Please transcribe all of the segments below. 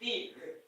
तीन झूठ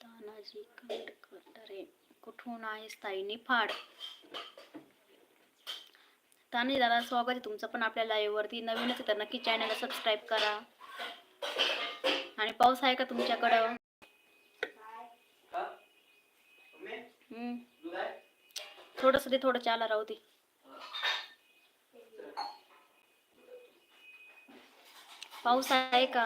तानाजी कंट अरे कुठून आहेस ताईने फाड तानी दादा स्वागत आहे तुमचं पण आपल्या लाईव्हवरती नवीनच आहे तर नक्की चॅनलला सबस्क्राईब करा. आणि पाऊस आहे का तुमच्याकडं? थोडस थोडंसं ते थोडं चाला राहू दे. पाऊस आहे का?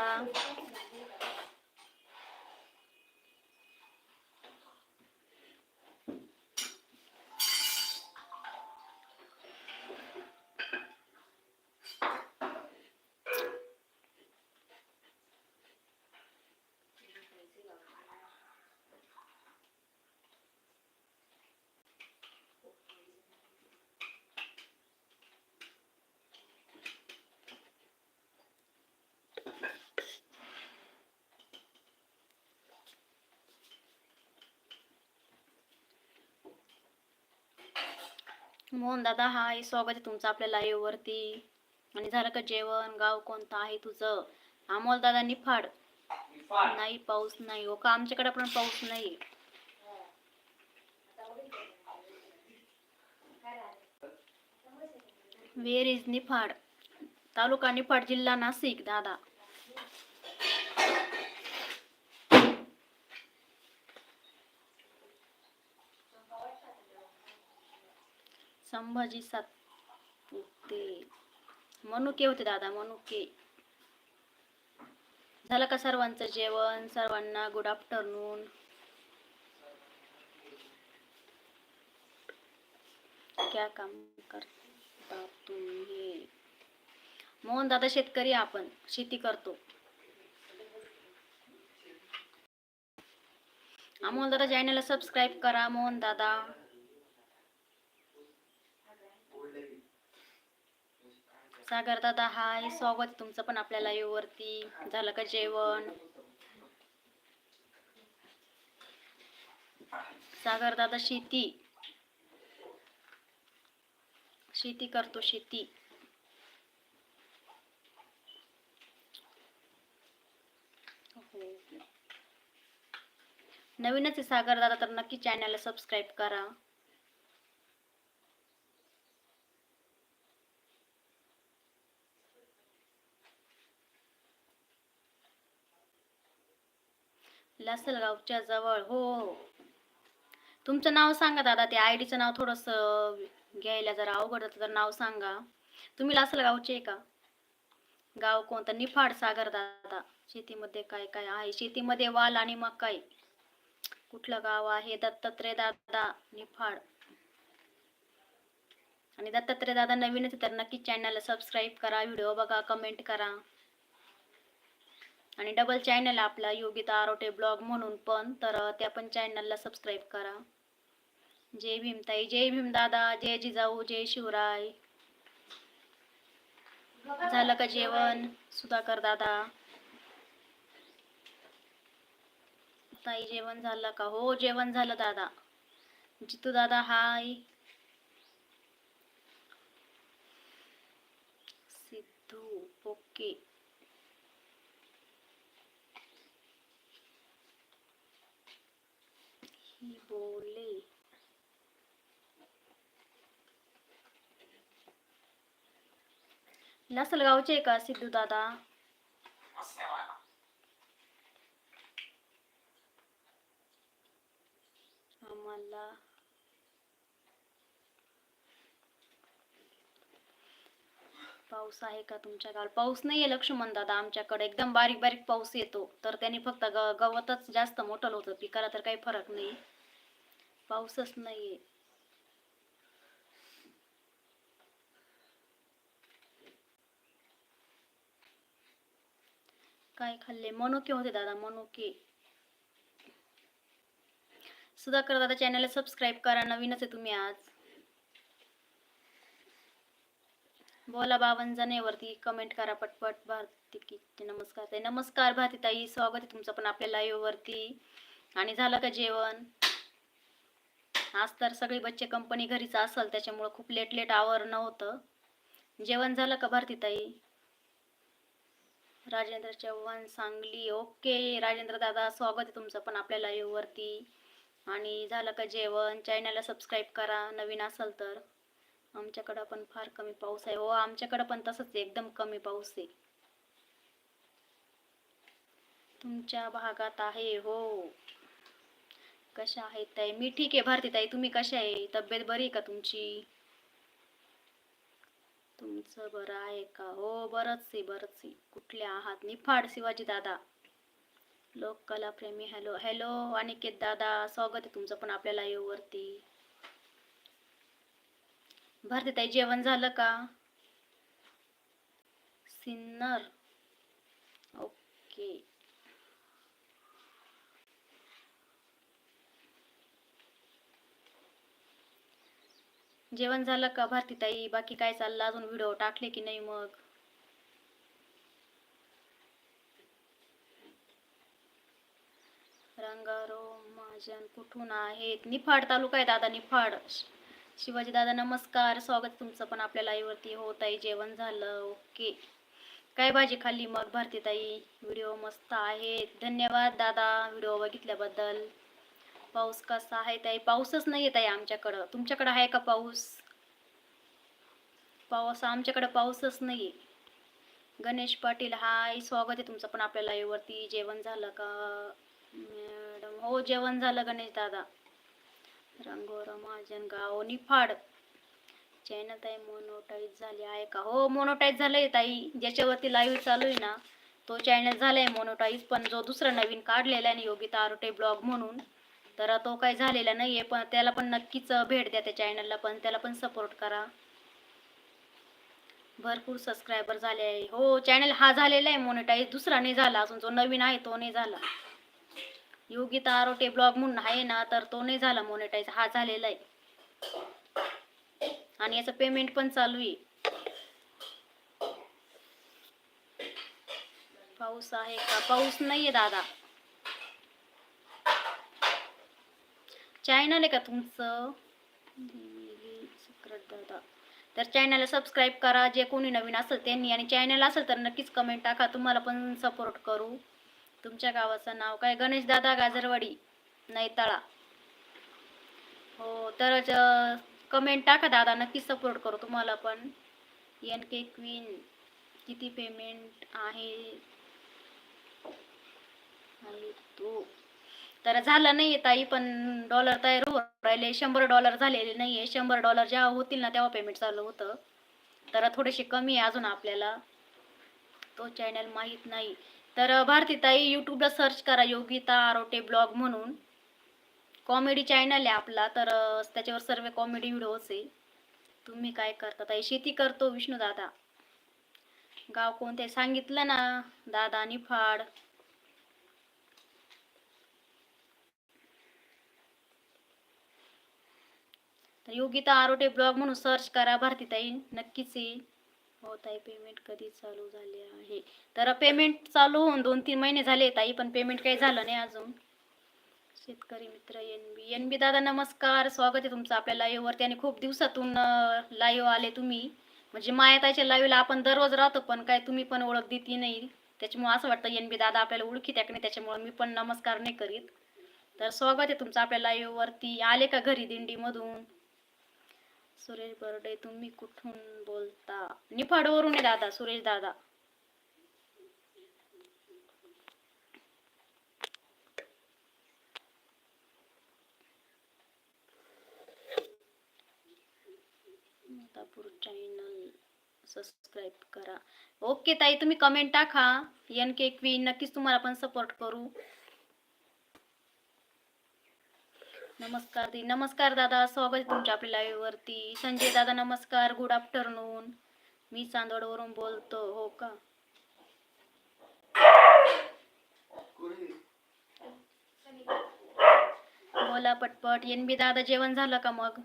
मोहन दादा हाय स्वागत आहे तुमचं आपल्या लाईव्ह वरती. आणि झालं का जेवण? गाव कोणतं आहे तुझं? अमोल दादा निफाड. नाही पाऊस नाही. हो का? आमच्याकडे पण पाऊस नाही. Where is Niphad? तालुका निफाड जिल्हा नाशिक दादा. संभाजी सातपुते मनुके होते दादा मनुके. झालं का सर्वांचं जेवण? सर्वांना गुड आफ्टरनून क्या काम करता तुम्ही? मोहन दादा शेतकरी आपण. शेती करतो. अमोल दादा चॅनलला सबस्क्राईब करा मोहन दादा. सागर दादा हाय स्वागत आहे तुमचं पण आपल्या लाईव्ह वरती झालं का जेवण? सागर दादा शेती. शेती करतो शेती. नवीनच आहे सागर दादा तर नक्की चॅनलला सबस्क्राईब करा. लासलगावच्या जवळ हो हो. तुमचं नाव सांगा दादा ते आय डीचं नाव थोडंसं घ्यायला जरा अवघड होतं तर नाव सांगा. तुम्ही लासलगावचे आहे का? गाव कोणतं? निफाड सागर दादा. शेतीमध्ये काय काय आहे? शेतीमध्ये वाल आणि मकाई. कुठलं गाव आहे? दत्तात्रय दादा निफाड. आणि दत्तात्रय दादा नवीनच आहे तर नक्की चॅनलला सबस्क्राईब करा व्हिडिओ बघा कमेंट करा. आणि डबल चॅनल आपला योगिता आरोटे ब्लॉग म्हणून पण तर त्या पण चॅनलला सबस्क्राईब करा. जय भीम ताई जय भीम दादा जय जिजाऊ जय शिवराय. झालं का जेवण सुधाकर दादा? ताई जेवण झालं का? हो जेवण झालं दादा. जितू दादा हाय. सिद्धू ओके. बोले. लासलगावचे का सिद्धू दादा? आम्हाला. पाऊस आहे का तुमच्या गावात? पाऊस नाहीये लक्ष्मण दादा आमच्याकडे. एकदम बारीक बारीक पाऊस येतो. तर त्याने फक्त गवतच जास्त मोठं होतं पिकाला तर काही फरक नाही. पाऊसच नाहीये. काय खाल्ले? मनुके होते दादा मनुके. सुधाकर दादा चॅनलला सबस्क्राईब करा नवीनच आहे तुम्ही आज. बोला बावन जणेवरती कमेंट करा पटपट. भारती की नमस्कार ताई. नमस्कार भारती ताई स्वागत आहे तुमचं पण आपल्या लाईव्ह वरती. आणि झालं का जेवण? आज तर सगळी बच्चे कंपनी घरीच असल त्याच्यामुळं खूप लेट लेट आवरणं होतं जेवण झालं का भारतीताई राजेंद्र चव्हाण सांगली ओके. राजेंद्र दादा स्वागत आहे तुमचं पण आपल्या वरती. आणि झालं का जेवण? चॅनलला सबस्क्राईब करा नवीन असाल तर. आमच्याकडं पण फार कमी पाऊस आहे. हो आमच्याकडं पण तसंच आहे. एकदम कमी पाऊस आहे. तुमच्या भागात आहे. हो. कशा आहेत ताई? मी ठीक आहे भारती ताई. तुम्ही कशा आहे? तब्येत बरी आहे का तुमची? तुमचं बरं आहे का? हो बरंच आहे बरंच आहे. कुठल्या आहात? निफाड शिवाजी दादा. लोककलाप्रेमी हॅलो हॅलो अनिकेत दादा. स्वागत आहे तुमचं पण आपल्या लाईव्ह वरती. भारतीताई जेवण झालं का? सिन्नर. ओके. जेवण झालं का भारतीताई बाकी काय चाललं? अजून व्हिडिओ टाकले की नाही मग? रंगारो महाजन कुठून आहेत? निफाड तालुका आहे दादा निफाड. शिवाजी दादा नमस्कार. स्वागत तुमचं पण आपल्या लाईव्हवरती होत हो ताई जेवण झालं. ओके. काय भाजी खाल्ली मग भारती ताई? व्हिडिओ मस्त आहेत. धन्यवाद दादा व्हिडिओ बघितल्याबद्दल. पाऊस कसा आहे? ताई पाऊसच नाही येत आहे आमच्याकडं. तुमच्याकडं आहे का पाऊस? पाऊस आमच्याकडं पाऊसच नाही गणेश पाटील हाय स्वागत आहे तुमचं पण आपल्या live जेवण झालं का? मॅडम हो जेवण झालं गणेश दादा. रंगोरा महाजन गाव निफाड. चॅनल ताई मोनोटाईज झाली आहे का? हो मोनोटाईज झालंय ताई. ज्याच्यावरती लाईव्ह चालू आहे ना तो चॅनल झालाय मोनोटाईज पण जो दुसरा नवीन काढलेला आहे योगिता आरोटे ब्लॉग म्हणून तर तो काही झालेला नाही आहे पण त्याला पण नक्कीच भेट द्या त्या चॅनलला पण. त्याला पण सपोर्ट करा. भरपूर सबस्क्रायबर झाले आहे. हो चॅनल हा झालेला आहे मोनिटाईज दुसरा नाही झाला अजून. जो नवीन आहे तो नाही झाला. योगिता आरोटे ब्लॉग म्हणून आहे ना तर तो नाही झाला मोनिटाईज हा झालेला आहे. आणि याचं पेमेंट पण चालू आहे. पाऊस आहे का? पाऊस नाहीये दादा. चॅनल आहे का तुमचं? दादा तर चॅनलला सबस्क्राईब करा. जे कोणी नवीन असेल त्यांनी आणि चॅनल असेल तर नक्कीच कमेंट टाका. तुम्हाला पण सपोर्ट करू. तुमच्या गावाचं नाव काय? गणेश दादा गाजरवाडी नैताळा. हो तर कमेंट टाका दादा. नक्कीच सपोर्ट करू तुम्हाला पण. एन के क्वीन किती पेमेंट आहे? तो. तर झालं नाही ताई पण डॉलर तयार होऊन राहिले. शंभर डॉलर झालेले नाही आहे शंभर डॉलर जेव्हा होतील ना तेव्हा पेमेंट चालू होतं. तर थोडेसे कमी आहे अजून आपल्याला. तो चॅनल माहीत नाही. तर भारती ताई यूट्यूबला सर्च करा योगिता आरोटे ब्लॉग म्हणून. कॉमेडी चॅनल आहे आपला. तर त्याच्यावर सर्व कॉमेडी व्हिडिओज आहे. तुम्ही काय करता ताई? शेती करतो विष्णू दादा गाव कोणते? सांगितलं ना दादा निफाड. तर योगिता आरोटे ब्लॉग म्हणून सर्च करा. भारतीताई नक्कीच येईल. हो ताई पेमेंट कधी चालू झाले आहे? तर पेमेंट चालू होऊन दोन तीन महिने झाले ताई पण पेमेंट काही झालं नाही अजून. शेतकरी मित्र एन बी एन बी दादा नमस्कार. स्वागत आहे तुमचं आपल्या लाईव्हवरती आणि खूप दिवसातून लाईव्ह आले तुम्ही. म्हणजे मायाताईच्या लाईव्हला आपण दररोज राहतो पण काय तुम्ही पण ओळख देती नाही. त्याच्यामुळे असं वाटतं एन बी दादा आपल्याला ओळखी त्या नाही त्याच्यामुळे मी पण नमस्कार नाही करीत. तर स्वागत आहे तुमचं आपल्या लाईव्हवरती आले का घरी दिंडीमधून? सुरेश बर्डे तुम्ही कुठून बोलता? निफाडवरून दादा सुरेश दादा. चॅनल सबस्क्राईब करा. ओके ताई तुम्ही कमेंट टाका. एन के क्वीन नक्कीच तुम्हाला पण सपोर्ट करू. नमस्कार दी नमस्कार दादा स्वागत तुमच्या आपल्या live वरती. संजय दादा नमस्कार. गुड आफ्टरनून मी चांदवडवरून बोलतो हो का? बोला पटपट. एन बी दादा जेवण झालं का मग?